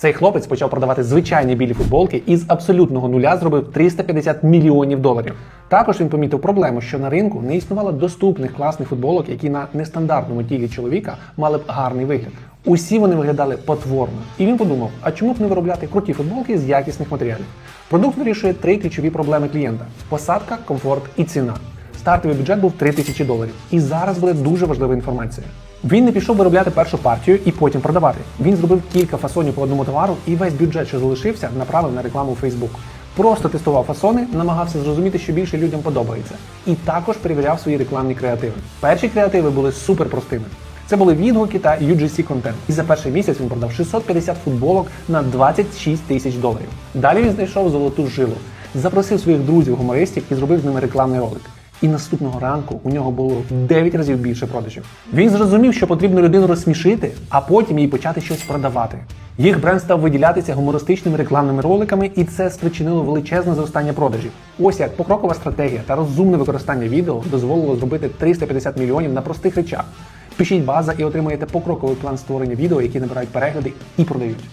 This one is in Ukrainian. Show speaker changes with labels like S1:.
S1: Цей хлопець почав продавати звичайні білі футболки і з абсолютного нуля зробив 350 мільйонів доларів. Також він помітив проблему, що на ринку не існувало доступних класних футболок, які на нестандартному тілі чоловіка мали б гарний вигляд. Усі вони виглядали потворно. І він подумав: а чому б не виробляти круті футболки з якісних матеріалів? Продукт вирішує три ключові проблеми клієнта: посадка, комфорт і ціна. Стартовий бюджет був 3 тисячі доларів. І зараз буде дуже важлива інформація. Він не пішов виробляти першу партію і потім продавати. Він зробив кілька фасонів по одному товару і весь бюджет, що залишився, направив на рекламу у Facebook. Просто тестував фасони, намагався зрозуміти, що більше людям подобається, і також перевіряв свої рекламні креативи. Перші креативи були супер простими. Це були відгуки та UGC контент. І за перший місяць він продав 650 футболок на 26 тисяч доларів. Далі він знайшов золоту жилу, запросив своїх друзів-гумористів і зробив з ними рекламний ролик. І наступного ранку у нього було в 9 разів більше продажів. Він зрозумів, що потрібно людину розсмішити, а потім їй почати щось продавати. Їх бренд став виділятися гумористичними рекламними роликами, і це спричинило величезне зростання продажів. Ось як покрокова стратегія та розумне використання відео дозволило зробити 350 мільйонів на простих речах. Пишіть база і отримаєте покроковий план створення відео, які набирають перегляди і продають.